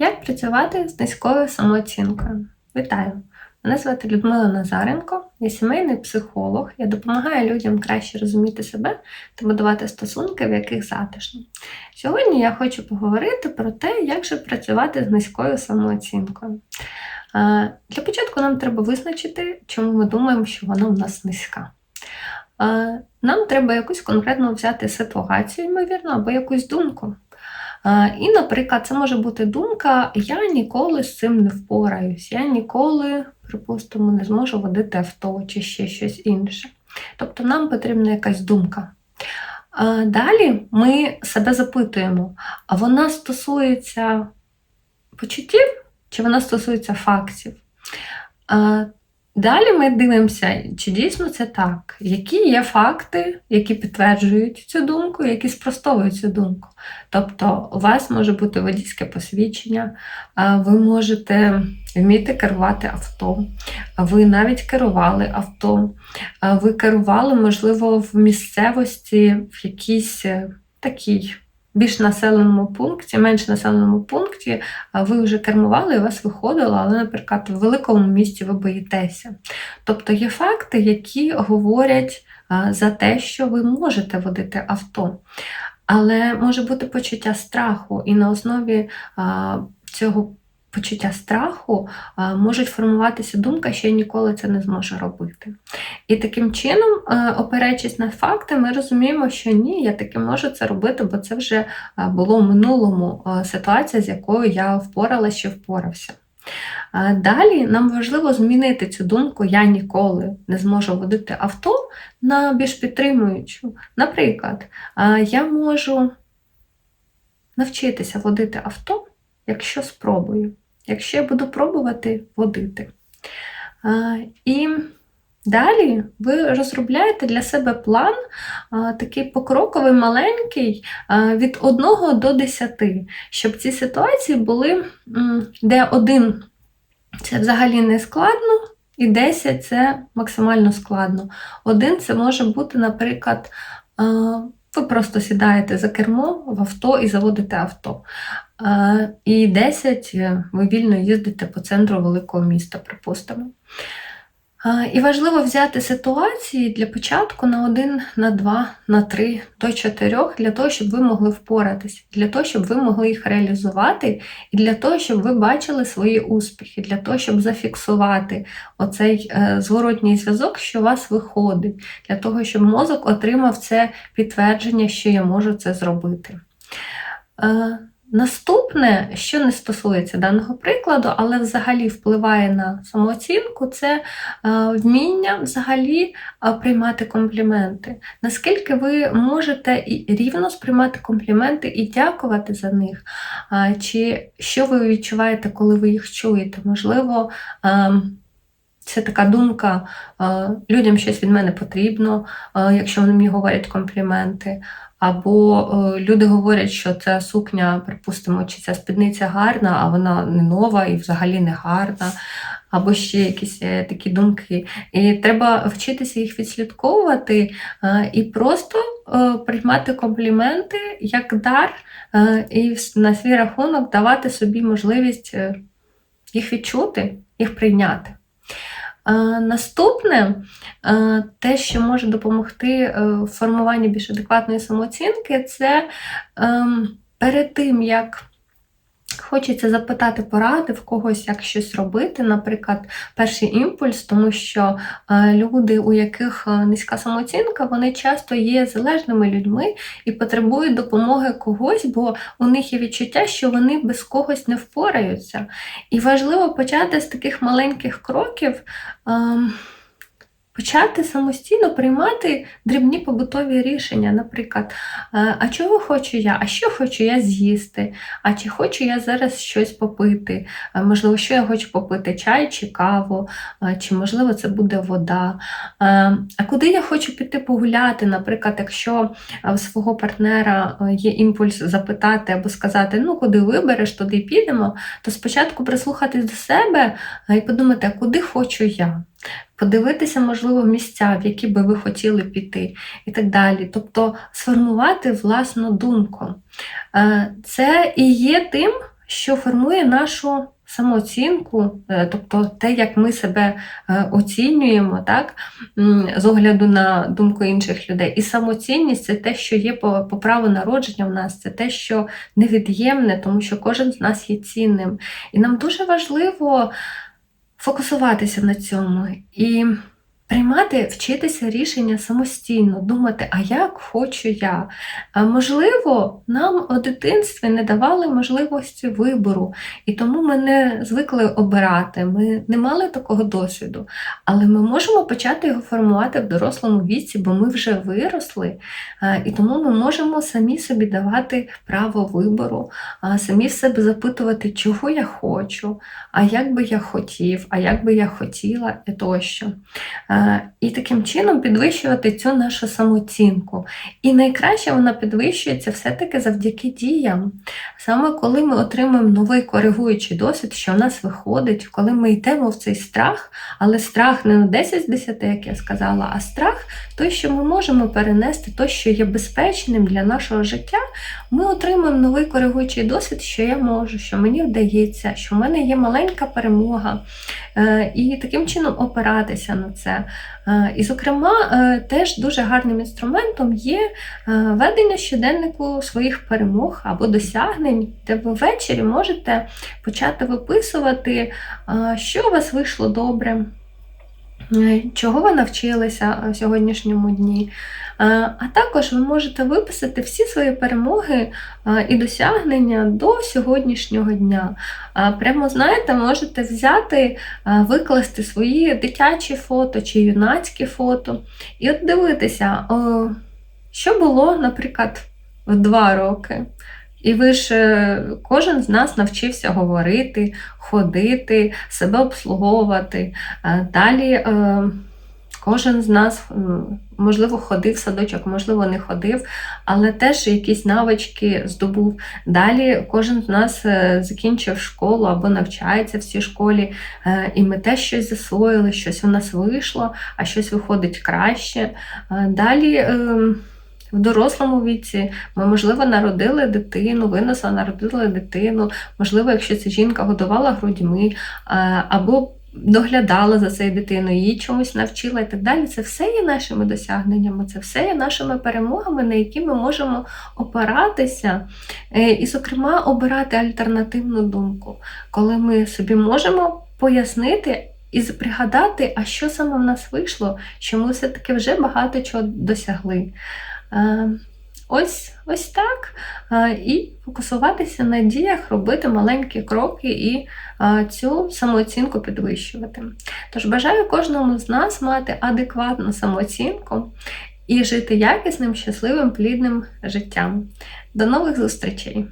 Як працювати з низькою самооцінкою? Вітаю! Мене звати Людмила Назаренко, я сімейний психолог. Я допомагаю людям краще розуміти себе та будувати стосунки, в яких затишно. Сьогодні я хочу поговорити про те, як же працювати з низькою самооцінкою. Для початку нам треба визначити, чому ми думаємо, що вона у нас низька. Нам треба якусь конкретно взяти ситуацію, ймовірно, або якусь думку. Е, І, наприклад, це може бути думка: я ніколи з цим не впораюсь, я ніколи, припустимо, не зможу водити авто чи ще щось інше. Тобто нам потрібна якась думка. Е, Далі ми себе запитуємо, а вона стосується почуттів чи вона стосується фактів? Далі ми дивимося, чи дійсно це так, які є факти, які підтверджують цю думку, які спростовують цю думку. Тобто, у вас може бути водійське посвідчення, ви можете вміти керувати авто, ви навіть керували авто, ви керували, можливо, в місцевості в якійсь е, такій. Більш населеному пункті, менш населеному пункті, ви вже кермували і вас виходило, але, наприклад, в великому місті ви боїтеся. Тобто є факти, які говорять за те, що ви можете водити авто. Але може бути почуття страху, і на основі а, цього почуття страху а, може формуватися думка, що я ніколи це не зможу робити. І таким чином, а, опираючись на факти, ми розуміємо, що ні, я таки можу це робити, бо це вже було в минулому ситуація, з якою я впоралася чи впорався. Далі нам важливо змінити цю думку Я ніколи не зможу водити авто на більш підтримуючу. Наприклад, я можу навчитися водити авто, якщо спробую, якщо я буду пробувати водити. І далі ви розробляєте для себе план, такий покроковий, маленький, від 1 до 10, щоб ці ситуації були, де один це взагалі не складно, і 10 це максимально складно. Один це може бути, наприклад, ви просто сідаєте за кермо в авто і заводите авто. І 10 е, ви вільно їздите по центру великого міста, припустимо. І важливо взяти ситуації для початку на 1, на 2, на 3, до 4, для того, щоб ви могли впоратись, для того, щоб ви могли їх реалізувати, і для того, щоб ви бачили свої успіхи, для того, щоб зафіксувати оцей е, зворотній зв'язок, що у вас виходить, для того, щоб мозок отримав це підтвердження, що я можу це зробити. Наступне, що не стосується даного прикладу, але взагалі впливає на самооцінку, це е, вміння взагалі е, приймати компліменти. Наскільки ви можете і рівно сприймати компліменти і дякувати за них, чи що ви відчуваєте, коли ви їх чуєте? Можливо, ем, це така думка, е, людям щось від мене потрібно, е, якщо вони мені говорять компліменти. Або е, люди говорять, що ця сукня, припустимо, чи ця спідниця гарна, а вона не нова і взагалі не гарна, або ще якісь такі думки. І треба вчитися їх відслідковувати і просто приймати компліменти як дар, і на свій рахунок давати собі можливість їх відчути, їх прийняти. Е, Наступне, е, те, що може допомогти е, в формуванні більш адекватної самооцінки, це ем, перед тим, як хочеться запитати поради в когось, як щось робити, наприклад, перший імпульс, тому що е, люди, у яких е, низька самооцінка, вони часто є залежними людьми і потребують допомоги когось, бо у них є відчуття, що вони без когось не впораються. І важливо почати з таких маленьких кроків. Почати самостійно приймати дрібні побутові рішення, наприклад, е, а чого хочу я, а що хочу я з'їсти, а чи хочу я зараз щось попити, Е, можливо, що я хочу попити, чай чи каву, е, чи, можливо, це буде вода. А куди я хочу піти погуляти, наприклад, якщо в свого партнера є імпульс запитати або сказати, ну куди вибереш, туди підемо, то спочатку прислухатись до себе і подумати, а куди хочу я. Подивитися, можливо, місця, в які би ви хотіли піти, і так далі. Тобто сформувати власну думку. Е, Це і є тим, що формує нашу самооцінку, е, тобто те, як ми себе е, оцінюємо, так, з огляду на думку інших людей. І самоцінність це те, що є по, по праву народження в нас, це те, що невід'ємне, тому що кожен з нас є цінним. І нам дуже важливо фокусуватися на цьому. І Приймати, вчитися рішення самостійно, думати, а як хочу я. Можливо, нам у дитинстві не давали можливості вибору, і тому ми не звикли обирати, ми не мали такого досвіду. Але ми можемо почати його формувати в дорослому віці, бо ми вже виросли, і тому ми можемо самі собі давати право вибору, самі в себе запитувати, чого я хочу, а як би я хотів, а як би я хотіла і тощо. І таким чином підвищувати цю нашу самооцінку. І найкраще вона підвищується все-таки завдяки діям. Саме коли ми отримуємо новий коригуючий досвід, що в нас виходить, коли ми йдемо в цей страх, але страх не на 10 з 10, як я сказала, а страх той, що ми можемо перенести, той, що є безпечним для нашого життя, ми отримуємо новий коригуючий досвід, що я можу, що мені вдається, що в мене є маленька перемога. Е, і таким чином опиратися на це. Е, і, зокрема, е, теж дуже гарним інструментом є ведення щоденнику своїх перемог або досягнень, де ви ввечері можете почати виписувати, що у вас вийшло добре. Чого ви навчилися в сьогоднішньому дні? А також ви можете виписати всі свої перемоги і досягнення до сьогоднішнього дня. Прямо, знаєте, можете взяти, викласти свої дитячі фото чи юнацькі фото, і от дивитися, що було, наприклад, в два роки. І ви ж е, кожен з нас навчився говорити, ходити, себе обслуговувати. Далі е, кожен з нас, можливо, ходив в садочок, можливо, не ходив, але теж якісь навички здобув. Далі кожен з нас е, закінчив школу або навчається в цій школі, і ми теж щось засвоїли, щось у нас вийшло, а щось виходить краще. Далі. В дорослому віці ми, можливо, народили дитину, винесла, народили дитину, можливо, якщо ця жінка годувала грудьми або доглядала за цією дитиною, її чомусь навчила і так далі. Це все є нашими досягненнями, це все є нашими перемогами, на які ми можемо опиратися, е, і, зокрема, обирати альтернативну думку, коли ми собі можемо пояснити. І пригадати, а що саме в нас вийшло, що ми все-таки вже багато чого досягли. Е, ось ось так. Е, і фокусуватися на діях, робити маленькі кроки і е, цю самооцінку підвищувати. Тож бажаю кожному з нас мати адекватну самооцінку і жити якісним, щасливим, плідним життям. До нових зустрічей!